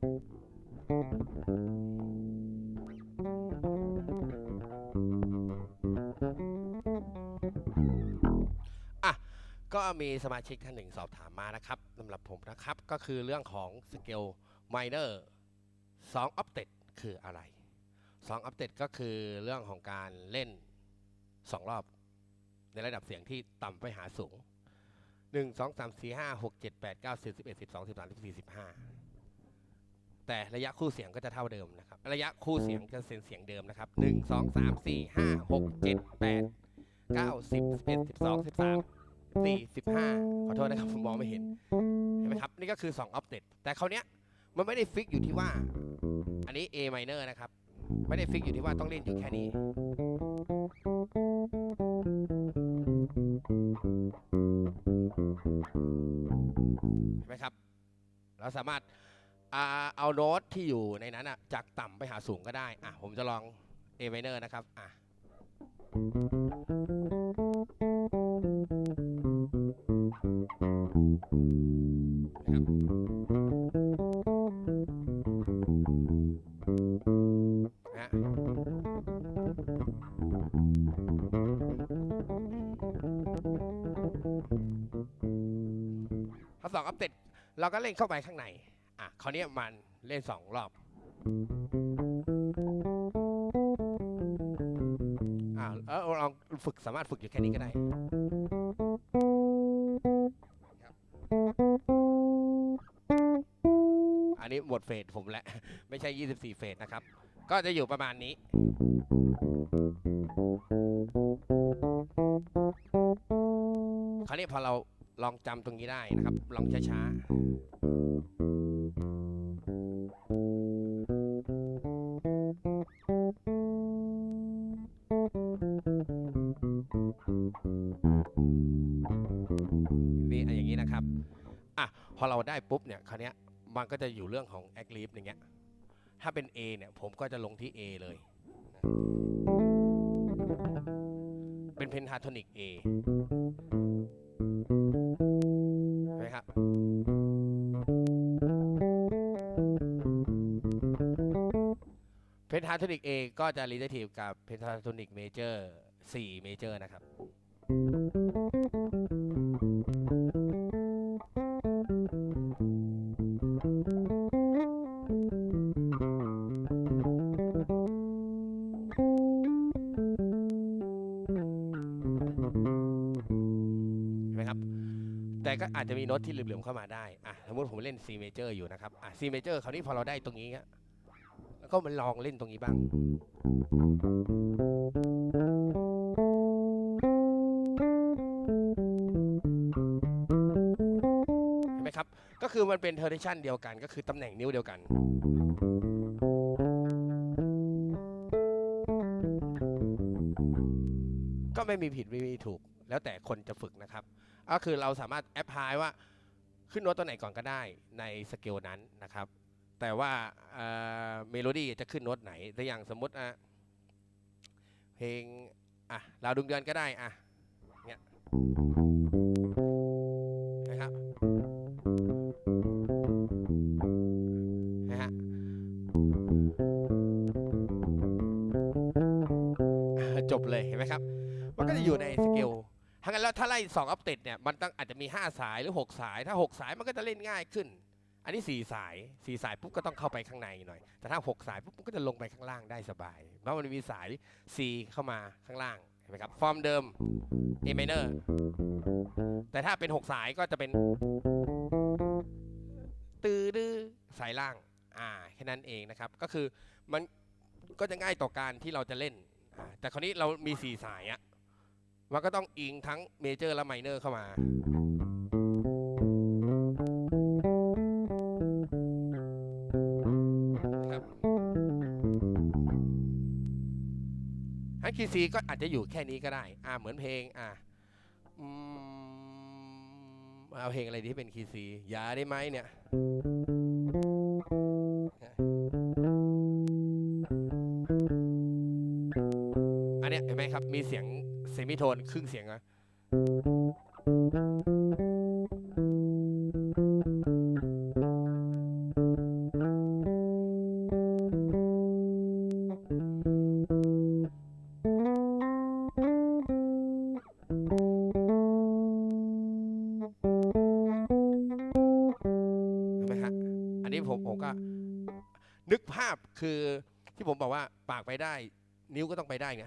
อะ ก็มีสมาชิกท่านหนึ่งสอบถามมานะครับสำหรับผมนะครับ ก็คือเรื่องของสเกลไมเนอร์สองออฟเต็คืออะไรสองออฟเต็ก็คือเรื่องของการเล่นสองรอบ ในระดับเสียงที่ต่ำไปหาสูงหนึ่งสองสามสี่ห้าหกเจ็ด แต่ระยะคู่เสียงก็จะเท่าเดิมนะครับ ระยะคู่เสียงจะเสียงเสียงเดิมนะครับหนึ่งสองสามสี่ห้าหกเจ็ดแปดเก้าสิบสิบเอ็ดสิบสองสิบสามสี่สิบห้าขอโทษนะครับผมมองไม่เห็นเห็นไหมครับนี่ก็คือ2 o c t a v แต่คราวเนี้ยมันไม่ได้ฟิกอยู่ที่ว่า อันนี้ A minor นะครับ ไม่ได้ฟิกอยู่ที่ว่าต้องเล่นอยู่แค่นี้ เห็นไหมครับ เราสามารถ อ่าเอาโน้ตที่อยู่ในนั้นอะจากต่ำไปหาสูงก็ได้อะผมจะลอง A minor นะครับอะนะฮะพอสองอัปเดตเราก็เล่นเข้าไปข้างใน คราวนี้มันเล่นสองรอบอ่าเออลองฝึกสามารถฝึกอยู่แค่นี้ก็ได้อันนี้หมดเฟสผมแล้ว ไม่ใช่ 24 เฟสนะครับ ก็จะอยู่ประมาณนี้ คราวนี้พอเราลองจำตรงนี้ได้นะครับ ลองช้าๆ เนี่ยคราวเนี้ยมันก็จะอยู่เรื่องของ a c t l i f อย่างเงี้ยถ้าเป็น A เนี่ยผมก็จะลงที่ A เลย เป็นเพนทาโทนิก A เห็นไหมครับเพนทาโทนิก A ก็จะ relative กับเพนทาโทนิกเมเจอร์4เมเจอร์นะครับ เห็นไหมครับ แต่ก็อาจจะมีโน้ตที่เหลื่อมๆเข้ามาได้อะสมมติผมเล่น C major อยู่นะครับอะ C major คราวนี้พอเราได้ตรงนี้อะแล้วก็มาลองเล่นตรงนี้บ้าง เห็นไหมครับ ก็คือมันเป็นเทอร์เ t ชันเดียวกัน ก็คือตำแหน่งนิ้วเดียวกัน ก็ไม่มีผิดไม่มีถูก แล้วแต่คนจะฝึกนะครับ ก็คือเราสามารถแอพพลายว่าขึ้นโน้ตตัวไหนก่อนก็ได้ในสเกลนั้นนะครับ แต่ว่าเมโลดี้จะขึ้นโน้ตไหนแต่อย่างสมมติอะเพลงอะเราดุงเดือนก็ได้อะเนี่ยนะครับนะฮะจบเลยเห็นไหมครับ มันก็จะอยู่ในสเกลถ้างั้นแล้วถ้าไล่2อัปเดตเนี่ย มันต้องอาจจะมี 5 สายหรือ 6 สาย ถ้า 6 สายมันก็จะเล่นง่ายขึ้น อันนี้ 4 สาย 4 สายปุ๊บก็ต้องเข้าไปข้างในหน่อย แต่ถ้า 6 สายปุ๊บมันก็จะลงไปข้างล่างได้สบาย เพราะมันมีสาย C เข้ามาข้างล่าง เห็นไหมครับ ฟอร์มเดิม A minor แต่ถ้าเป็น 6 สายก็จะเป็น ตือดื้อสายล่าง อ่า แค่นั้นเองนะครับ ก็คือมันก็จะง่ายต่อการที่เราจะเล่นอ่าแต่คราวนี้เรามี 4 สายอะ มันก็ต้องอิงทั้งเมเจอร์และไมเนอร์เข้ามาครับฮันคีซีก็อาจจะอยู่แค่นี้ก็ได้ อ่าเหมือนเพลง อ่าเอาเพลงอะไรที่เป็นคีซีอย่าได้ไหมเนี่ยอันเนี้ยเห็นไหมครับ มีเสียง เซมิโทนครึ่งเสียงนะันนี้ผมก็นึกภาพคือที่ผมบอกว่าปากไปได้ นิ้วก็ต้องไปได้ไง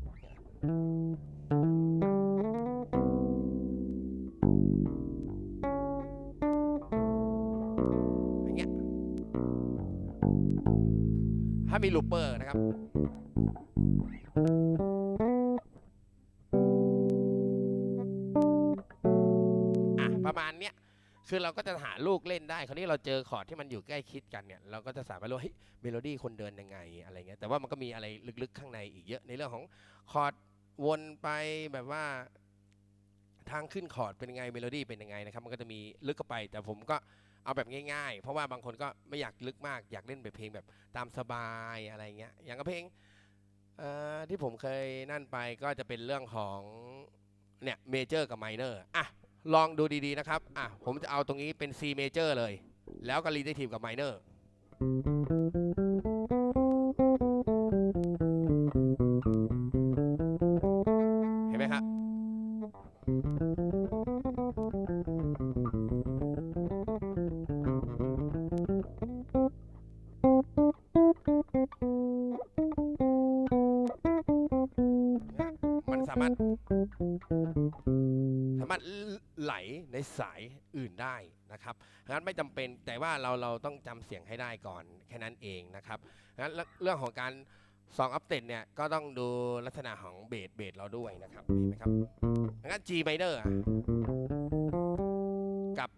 มีลูปเปอร์นะครับ อะ ประมาณเนี้ย คือเราก็จะหาลูกเล่นได้ คราวนี้เราเจอคอร์ดที่มันอยู่ใกล้คิดกันเนี่ย เราก็จะสามารถรู้เฮ้ยเมโลดี้คนเดินยังไงอะไรเงี้ย แต่ว่ามันก็มีอะไรลึกๆข้างในอีกเยอะในเรื่องของคอร์ดวนไปแบบว่าทางขึ้นคอร์ดเป็นยังไงเมโลดี้เป็นยังไงนะครับ มันก็จะมีลึกเข้าไป แต่ผมก็ เอาแบบง่ายๆ เพราะว่าบางคนก็ไม่อยากลึกมาก อยากเล่นแบบเพลงแบบตามสบายอะไรเงี้ย อย่างกับเพลงที่ผมเคยนั่นไปก็จะเป็นเรื่องของเนี่ยเมเจอร์กับไมเนอร์อะลองดูดีๆนะครับอะผมจะเอาตรงนี้เป็น C major เลย แล้วก็ relative กับ minor เห็นไหมครับ สายอื่นได้นะครับงั้นไม่จำเป็นแต่ว่าเราเราต้องจำเสียงให้ได้ก่อนแค่นั้นเองนะครับงั้นเรื่องของการสองอัปเดตเนี่ยก็ต้องดูลักษณะของเบสเบสเราด้วยนะครับเห็นไหมครับงั้น G minor อะกับ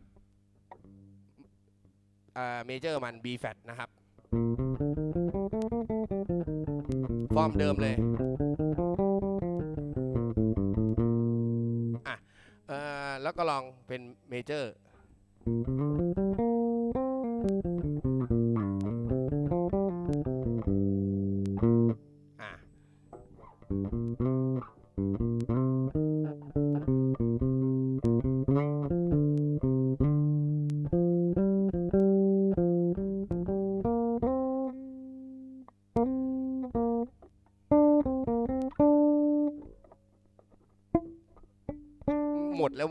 เมเจอร์มัน B flat นะครับ ฟอร์มเดิมเลย Later. Ah.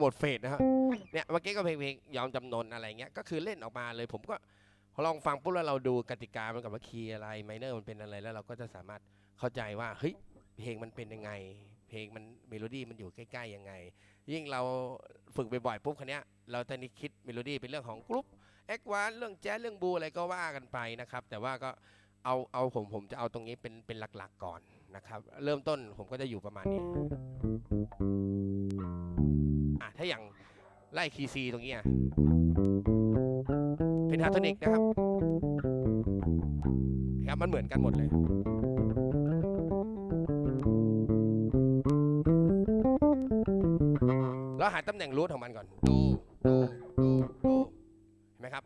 หมดเฟสนะครับเนี่ยเมื่อกี้ก็เพลงเพลงยอมจำนนอะไรเงี้ยก็คือเล่นออกมาเลย ผมก็ลองฟังปุ๊บแล้วเราดูกติกามันกับว่าคีย์อะไรไมเนอร์มันเป็นอะไรแล้วเราก็จะสามารถเข้าใจว่าเฮ้ยเพลงมันเป็นยังไง เพลงมันเมโลดี้มันอยู่ใกล้ๆยังไง ยิ่งเราฝึกบ่อยๆปุ๊บคันนี้ยเราตอนนี้คิดเมโลดี้เป็นเรื่องของกรุ๊ปแอควานเรื่องแจ๊สเรื่องบูอะไรก็ว่ากันไปนะครับ แต่ว่าก็เอาเอาผมผมจะเอาตรงนี้เป็นเป็นหลักๆก่อนนะครับ เริ่มต้นผมก็จะอยู่ประมาณนี้ อะถ้าอย่างไล่คีย์ซีตรงนี้อะเป็นฮาร์โทนิกนะครับครับมันเหมือนกันหมดเลยแล้วหาตำแหน่งรูทของมันก่อนดูดูดูดูเห็นไหมครับ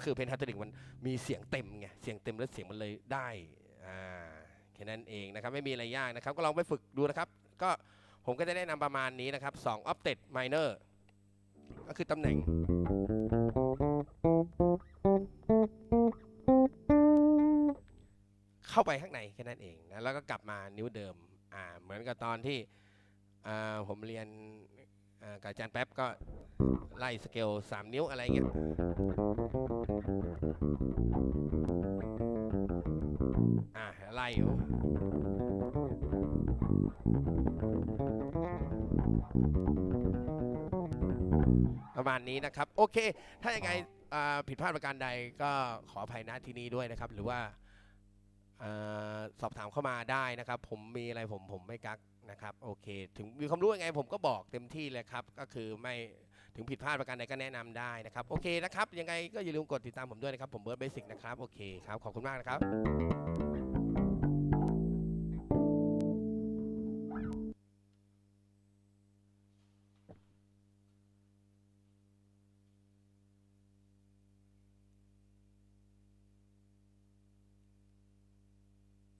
ก็คือเพนทัตติกมันมีเสียงเต็มไงเสียงเต็มแล้วเสียงมันเลยได้อ่าแค่นั้นเองนะครับไม่มีอะไรยากนะครับ ก็ลองไปฝึกดูนะครับ ก็ผมก็จะแนะนำประมาณนี้นะครับ2 octet minor ก็คือตำแหน่งเข้าไปข้างในแค่นั้นเองนะแล้วก็กลับมานิ้วเดิมอ่าเหมือนกับตอนที่ผมเรียนกับอาจารย์แป๊บก็ไล่สเกล 3 นิ้วอะไรเงี้ย อ่าไล่อยู่ประมาณนี้นะครับ โอเค ถ้าอยังไงผิดพลาดประการใดก็ขออภัยณที่นี้ด้วยนะครับ หรือว่าอ่าสอบถามเข้ามาได้นะครับ ผมมีอะไรผมผมไม่กักนะครับ โอเค ถึงมีความรู้ยังไงผมก็บอกเต็มที่เลยครับ ก็คือไม่ ถึงผิดพลาดประการใดก็แนะนำได้นะครับ โอเคนะครับ ยังไงก็อย่าลืมกดติดตามผมด้วยนะครับ ผมเบิร์ดเบสิกนะครับ โอเคครับ ขอบคุณมากนะครับ